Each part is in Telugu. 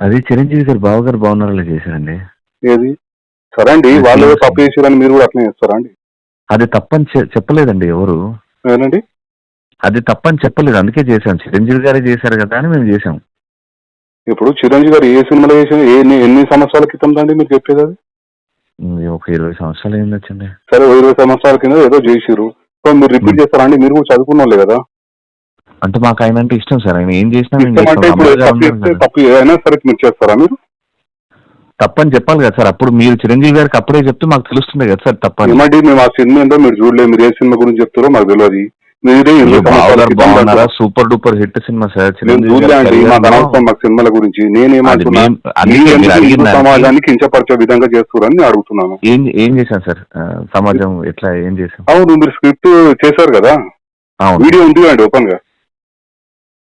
అది చిరంజీవి గారు బావ గారు బాగున్నారా చేశారండి. ఏది? సరే అండి వాళ్ళు ఏదో తప్పు చేసారని మీరు కూడా అట్లనే చేస్తారా అండి? అది తప్పని చె- చెప్పలేదండి ఎవరు. ఏనండి అది తప్పని చెప్పలేదు అందుకే చేశాం. చిరంజీవి గారే చేశారు కదా అని మేము చేసాం ఇప్పుడు చిరంజీవి గారు ఏ సినిమాలో చేసిన ఎన్ని ఎన్ని సంవత్సరాల క్రితం అండి మీరు చెప్పేది అది? ఒక ఇరవై సంవత్సరాలు వచ్చింది సరే ఓ ఇరవై సంవత్సరాల కింద ఏదో చేసిరు సో మీరు రిపీట్ చేస్తారా అండి? మీరు కూడా చదువుకున్న వాళ్ళే కదా. అంటే మాకు ఆయన అంటే ఇష్టం సార్. ఆయన ఏం చేసినా మేము ఇష్టం అంటే చేస్తాం. ఇప్పుడు అమ్మగారు తప్పు ఉన్నారు చేస్తే కదా. తప్పు ఏదైనా సరే మీరు చేస్తారా మీరు? తప్పని చెప్పాలి కదా సార్. అప్పుడు మీరు చిరంజీవి గారికి అప్పుడే చెప్తే మాకు తెలుస్తుంది కదా సార్ తప్పని. ఏమండి మేము ఆ సినిమా ఏందో మీరు చూడలేదు మీరు ఏ సినిమా గురించి చెప్తారో మాకు తెలియదు. మీరే ఇరవై సంవత్సరాల బావగారు క్రితం బాగున్నారా? దాకా- super duper hit cinema sir. మేము చిరంజీవి చూడలే గారి అండి. career మాకు లో- అనవసరం మాకు సినిమాల గురించి. అది నేనేమంటున్నా మేం- అందుకే మీరు మీరు ఎందుకు అడిగిన హిందూ దానికి సమాజాన్ని కించపరిచే విధంగా చేస్తున్నారని నేను అడుగుతున్నాను. ఏం ఏం చేశాం సార్? ఆ, సమాజం ఎట్లా ఏం చేశాం అవును మీరు స్క్రిప్ట్ చేశారు కదా? అవును. వీడియో ఉంది అండి ఓపెన్గా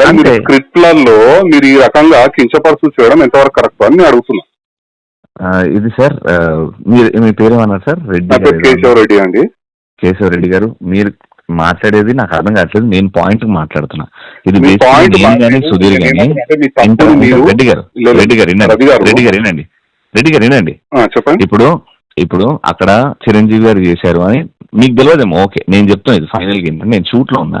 కానీ మీరు. స్క్రిప్ట్లలో మీరు ఈ రకంగా కించపరచు చేయడం ఎంతవరకు కరెక్ట్ అని నేను అడుగుతున్నా. ఇది సార్ మీరు మీ పేరు ఏమన్నారు సార్? రెడ్డి కేశవ రెడ్డి అండి. కేశవ రెడ్డి గారు మీరు మాట్లాడేది నాకు అర్థం కావట్లేదు నేను పాయింట్ మాట్లాడుతున్నా. ఇది కానీ సుధీర్ మీరు రెడ్డి గారు రెడ్డి గారు. రెడ్డి గారు వినండి రెడ్డి గారు వినండి. చెప్పండి. ఇప్పుడు ఇప్పుడు అక్కడ చిరంజీవి గారు చేశారు అని మీకు తెలియదేమో ఓకే నేను చెప్తాను ఇది ఫైనల్ ఏంటంటే నేను షూట్లో ఉన్నా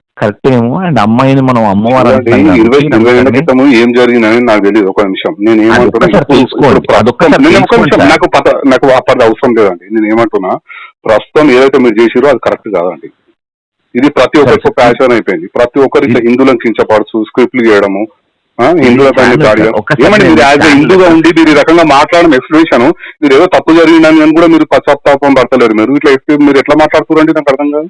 కరెక్ట్ ఏమో అండ్ అమ్మాయిని మనం అమ్మవారు ఇరవై ఇరవై క్రితం ఏం జరిగిందని నాకు తెలియదు ఒక నిమిషం. నేను ఏమంటున్నా. నాకు నాకు అవసరం లేదండి. నేను ఏమంటున్నా ప్రస్తుతం ఏదైతే మీరు చేసిరో అది కరెక్ట్ కాదండి. ఇది ప్రతి ఒక్కరికి. ప్యాషన్ అయిపోయింది. ప్రతి ఒక్కరు ఇట్లా హిందువులను కించపరచు స్క్రిప్ట్లు చేయడము ఏమండి మీరు నేను యాజ్ హిందూగా. ఉండి మీరు ఈ రకంగా మాట్లాడడం ఎక్స్ప్లెనేషన్ మీరు ఏదో తప్పు జరిగిందని అని కూడా మీరు పశ్చాత్తాపం పడతలేరు మీరు. ఇట్లా మీరు ఎట్లా మాట్లాడుతున్నారండి నాకు అర్థం కాదు?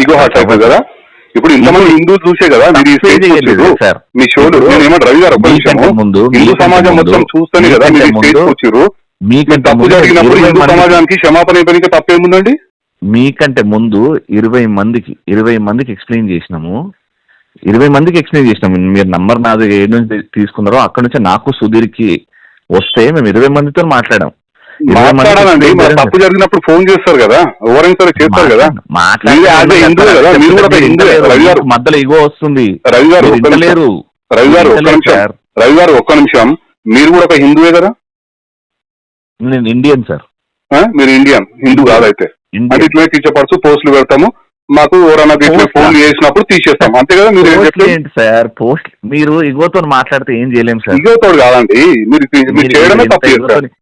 ఇగో హార్ట్ అయిపోయింది కదా ఇప్పుడు ఇంతమంది హిందువులు చూసే కదా మీరు. మీ షోలు ఇప్పుడు నేను ఏమంటారు? రవి గారు. ముందు హిందూ సమాజం మొత్తం చూస్తేనే కదా మీరు వచ్చారు. మీకంటే తప్పు జరిగినప్పుడు ఇరవై హిందూ మందికి- సమాజానికి క్షమాపణ ఇవ్వడానికి తప్పేముందండి మీకంటే ముందు ఇరవై మందికి ఇరవై మందికి ఎక్స్ప్లెయిన్ చేసినాము. ఇరవై మందికి ఎక్స్ప్లెయిన్ చేసినాము. మీరు నంబర్ నాది ఏ నుంచి తీసుకున్నారో అక్కడ నుంచి నాకు సుధీర్కి వస్తే మేము ఇరవై మందితో మాట్లాడాం. మాట్లాడాలండి. మరి. తప్పు జరిగినప్పుడు ఫోన్ చేస్తారు కదా ఎవరైనా సరే చేస్తారు కదా. మధ్యలో ఇగో వస్తుంది. రవి గారు మీరు ఒక్క నిమిషం. ఇంటలేరు రవి గారు ఒక్క నిమిషం. రవి గారు ఒక్క నిమిషం. మీరు కూడా ఒక హిందువే కదా? నేను ఇండియన్ సార్? మీరు ఇండియన్. హిందూ కాదైతే అంటే ఇట్లనే టీచర్ పోస్టులు పెడతాము. మాకు ఎవరన్నా ఇట్లా ఫోన్ చేసినప్పుడు తీసేస్తాం. అంతే కదా మీరు ఏంటి సార్? పోస్ట్ మీరు ఇగోతో మాట్లాడితే ఏం చేయలేం సార్? ఇగోతోడు కాదండి. మీరు చేయడమే తప్పు చేస్తారు.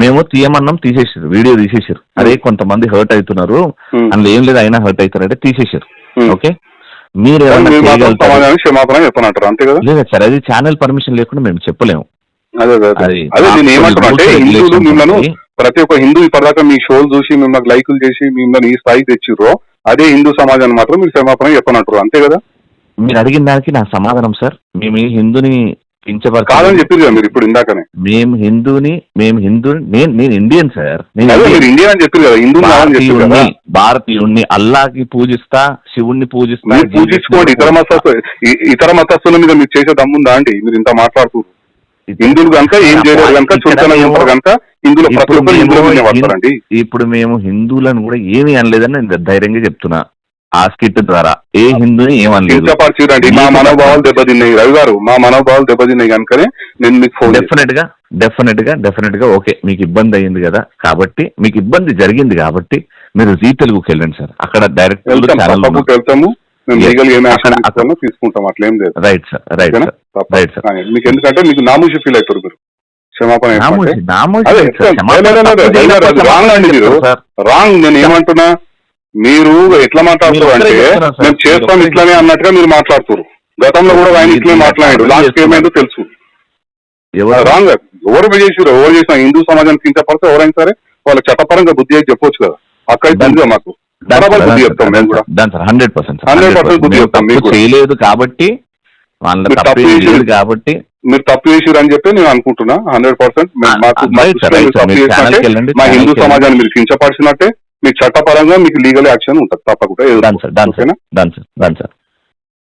మేము తీయమన్నాం తీసేసారు వీడియో తీసేసారు అదే కొంతమంది హర్ట్ అవుతున్నారు. ఉమ్. అందులో ఏం లేదు అయినా హర్ట్ అవుతారంటే తీసేసారు. ఓకే మీరు లేదా సార్ అది ఛానల్ పర్మిషన్ లేకుండా మేము చెప్పలేము. అదే అదే నేను ఏమంటున్నా అంటే హిందువులు మిమ్మల్ని. ప్రతి ఒక్క హిందూ ఇప్పటిదాకా మీ షోలు చూసి మిమ్మల్ని లైకులు చేసి మిమ్మల్ని ఈ స్థాయికి తెచ్చిర్రో అదే హిందూ సమాజాన్ని మాత్రం మీరు క్షమాపణ చెప్పనంటారు అంతే కదా? మీరు అడిగిన దానికి నా సమాధానం సార్. మేము హిందూని కించపరచ కాదని చెప్పారు మీరు ఇప్పుడు ఇందాకనే. మేము హిందూని మేము హిందూ నేను నేను ఇండియన్ సార్. నేను ఇండియన్. అని చెప్పారు కదా హిందూ భారతీయుణ్ణి భారతీయుణ్ణి అల్లాకి పూజిస్తా శివుణ్ణి పూజిస్తా పూజించుకోండి. ఇతర మతస్థు ఇతర మతస్థుల మీద మీరు చేసే దమ్ముందా అండి? మీరు ఇంత మాట్లాడుతున్నారు హిందువులు కనుక ఏం చేయలేరు కనుక ప్రతి ఒక్కరు హిందువుల ఇప్పుడు మేము హిందువులను కూడా ఏమీ అనలేదని నేను ధైర్యంగా చెప్తున్నా. ఆ స్కిట్ ద్వారా. ఏ హిందూని ఏమనలేదు. కించపరిచిరండి మా మనోభావాలు దెబ్బతిన్నాయి. రవి గారు మా మనోభావాలు దెబ్బతిన్నాయి కనుకనే నేను మీకు ఫోన్. డెఫినెట్గా డెఫినెట్గా డెఫినెట్గా ఓకే మీకు ఇబ్బంది అయ్యింది కదా. కాబట్టి మీకు ఇబ్బంది జరిగింది కాబట్టి మీరు జీ తెలుగుకి వెళ్ళండి సార్. అక్కడ డైరెక్ట్ వెళ్తాము. ఏం తీసుకుంటాం అట్లేం లేదు. Right sir right? Sir. Right sir మీకు ఎందుకంటే మీకు నామూషి ఫీల్ అవుతారు మీరు. క్షమాపణ. రాంగ్ నేను ఏమంటున్నా? మీరు ఎట్లా మాట్లాడుతారు మీరు అంటే. మేము చేస్తాం ఇట్లానే అన్నట్టుగా మీరు మాట్లాడుతారు గతంలో కూడా ఆయన మీరు ఇట్లే మాట్లాడాడు. లాస్ట్. ఏమైందో తెలుసు. ఎవరు? రాంగ్ ఎవరు చేసారు ఎవరు చేసిన హిందూ సమాజానికి కించపడితే ఎవరైనా సరే వాళ్ళ చట్టపరంగా బుద్ధి అయితే చెప్పొచ్చు కదా. అక్కడ ఉంది మాకు. బరాబర్ బుద్ధి చెప్తాం మేము కూడా. దాని సార్ హండ్రెడ్ పర్సెంట్ 100% బుద్ధి చెప్తాం మీకు. చేయలేదు కాబట్టి కాబట్టి. మీరు తప్పు చేసిరు అని చెప్పి నేను అనుకుంటున్నా. హండ్రెడ్ పర్సెంట్ మా హిందూ. సమాజాన్ని మీరు కించపరిచినట్టే మీకు చట్టపరంగా మీకు లీగల్ యాక్షన్ ఉంటుంది. తప్పకుండా